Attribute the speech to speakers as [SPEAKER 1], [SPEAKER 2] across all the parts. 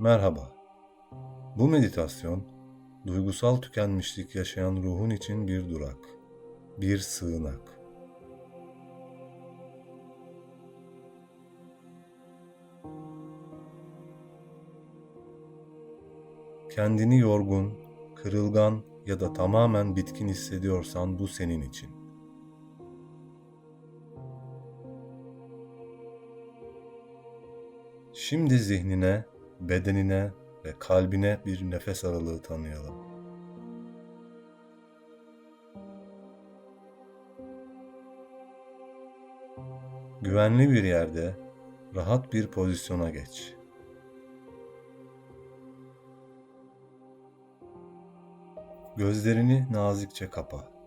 [SPEAKER 1] Merhaba. Bu meditasyon, duygusal tükenmişlik yaşayan ruhun için bir durak, bir sığınak. Kendini yorgun, kırılgan ya da tamamen bitkin hissediyorsan bu senin için. Şimdi zihnine, bedenine ve kalbine bir nefes aralığı tanıyalım. Güvenli bir yerde, rahat bir pozisyona geç. Gözlerini nazikçe kapa.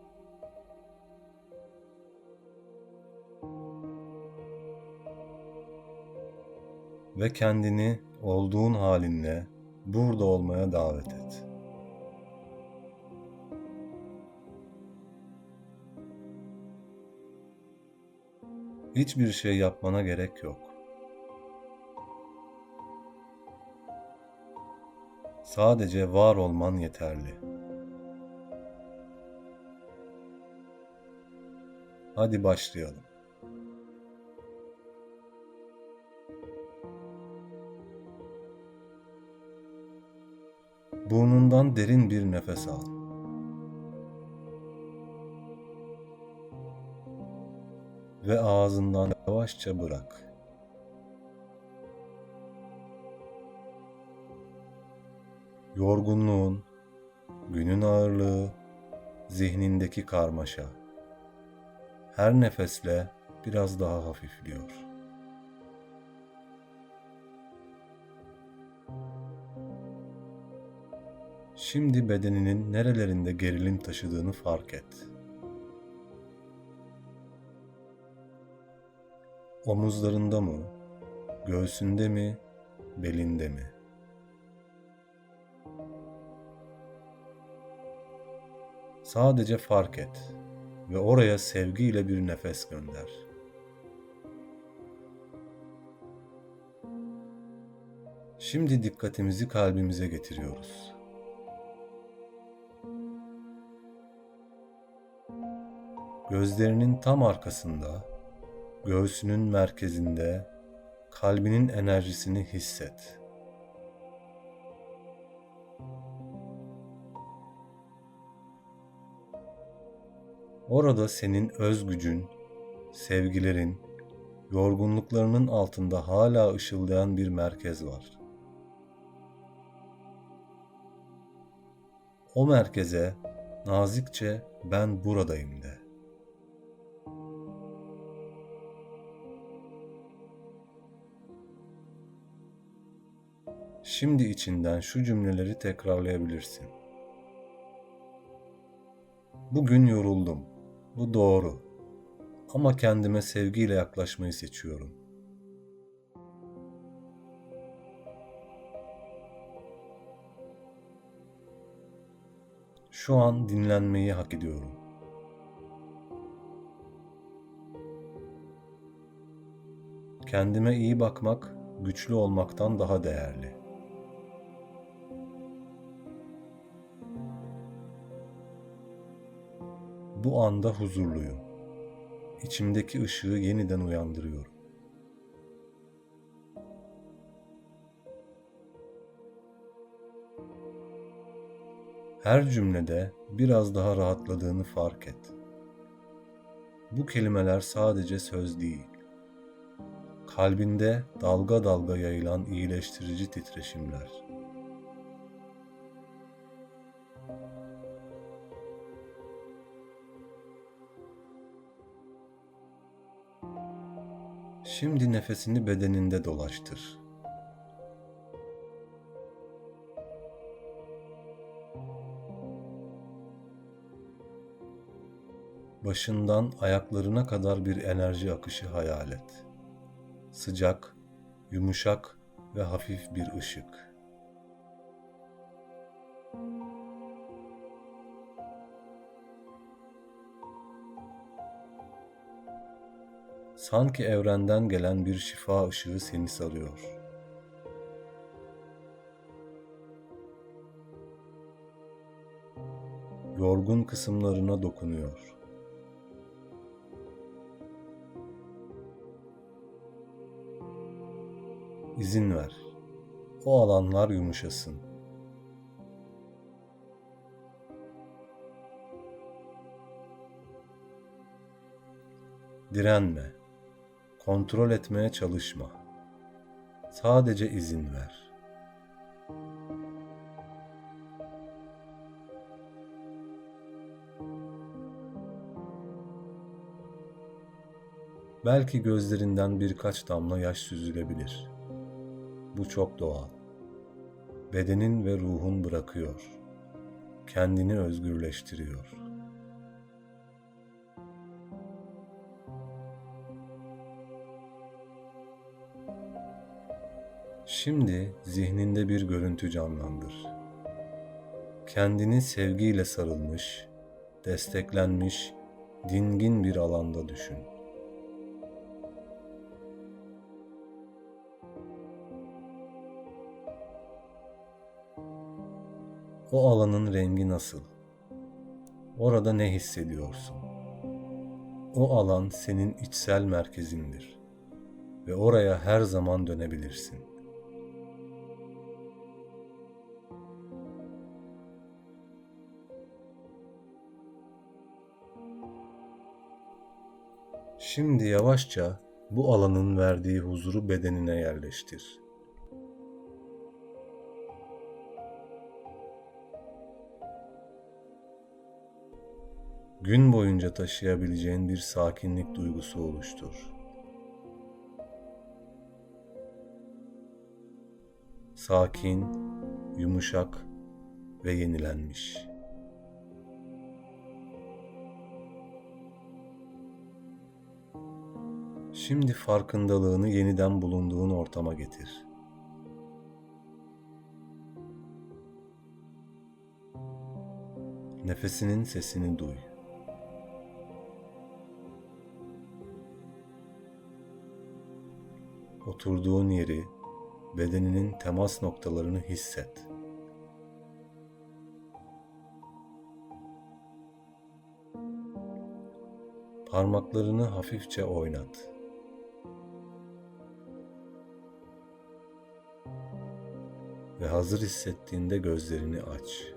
[SPEAKER 1] Ve kendini olduğun halinle burada olmaya davet et. Hiçbir şey yapmana gerek yok. Sadece var olman yeterli. Hadi başlayalım. Burnundan derin bir nefes al. Ve ağzından yavaşça bırak. Yorgunluğun, günün ağırlığı, zihnindeki karmaşa her nefesle biraz daha hafifliyor. Şimdi bedeninin nerelerinde gerilim taşıdığını fark et. Omuzlarında mı, göğsünde mi, belinde mi? Sadece fark et ve oraya sevgiyle bir nefes gönder. Şimdi dikkatimizi kalbimize getiriyoruz. Gözlerinin tam arkasında, göğsünün merkezinde kalbinin enerjisini hisset. Orada senin öz gücün, sevgilerin, yorgunluklarının altında hala ışıldayan bir merkez var. O merkeze nazikçe ben buradayım de. Şimdi içinden şu cümleleri tekrarlayabilirsin. Bugün yoruldum. Bu doğru. Ama kendime sevgiyle yaklaşmayı seçiyorum. Şu an dinlenmeyi hak ediyorum. Kendime iyi bakmak güçlü olmaktan daha değerli. Bu anda huzurluyum. İçimdeki ışığı yeniden uyandırıyorum. Her cümlede biraz daha rahatladığını fark et. Bu kelimeler sadece söz değil. Kalbinde dalga dalga yayılan iyileştirici titreşimler. Şimdi nefesini bedeninde dolaştır. Başından ayaklarına kadar bir enerji akışı hayal et. Sıcak, yumuşak ve hafif bir ışık. Sanki evrenden gelen bir şifa ışığı seni sarıyor. Yorgun kısımlarına dokunuyor. İzin ver. O alanlar yumuşasın. direnme. Kontrol etmeye çalışma. Sadece izin ver. Belki gözlerinden birkaç damla yaş süzülebilir. Bu çok doğal. Bedenin ve ruhun bırakıyor. Kendini özgürleştiriyor. Şimdi zihninde bir görüntü canlandır. Kendini sevgiyle sarılmış, desteklenmiş, dingin bir alanda düşün. O alanın rengi nasıl? Orada ne hissediyorsun? O alan senin içsel merkezindir ve oraya her zaman dönebilirsin. Şimdi yavaşça bu alanın verdiği huzuru bedenine yerleştir. Gün boyunca taşıyabileceğin bir sakinlik duygusu oluştur. Sakin, yumuşak ve yenilenmiş. Şimdi farkındalığını yeniden bulunduğun ortama getir. Nefesinin sesini duy. Oturduğun yeri, bedeninin temas noktalarını hisset. Parmaklarını hafifçe oynat. Ve hazır hissettiğinde gözlerini aç.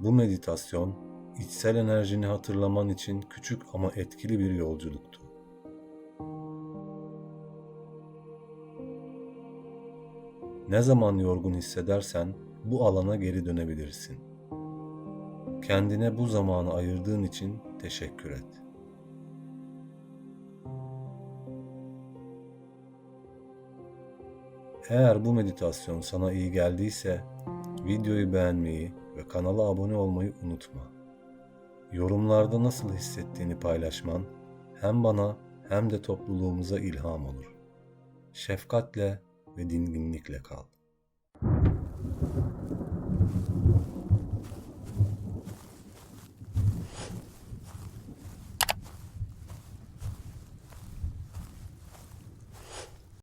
[SPEAKER 1] Bu meditasyon içsel enerjini hatırlaman için küçük ama etkili bir yolculuktu. Ne zaman yorgun hissedersen bu alana geri dönebilirsin. Kendine bu zamanı ayırdığın için teşekkür et. Eğer bu meditasyon sana iyi geldiyse videoyu beğenmeyi ve kanala abone olmayı unutma. Yorumlarda nasıl hissettiğini paylaşman hem bana hem de topluluğumuza ilham olur. Şefkatle ve dinginlikle kal.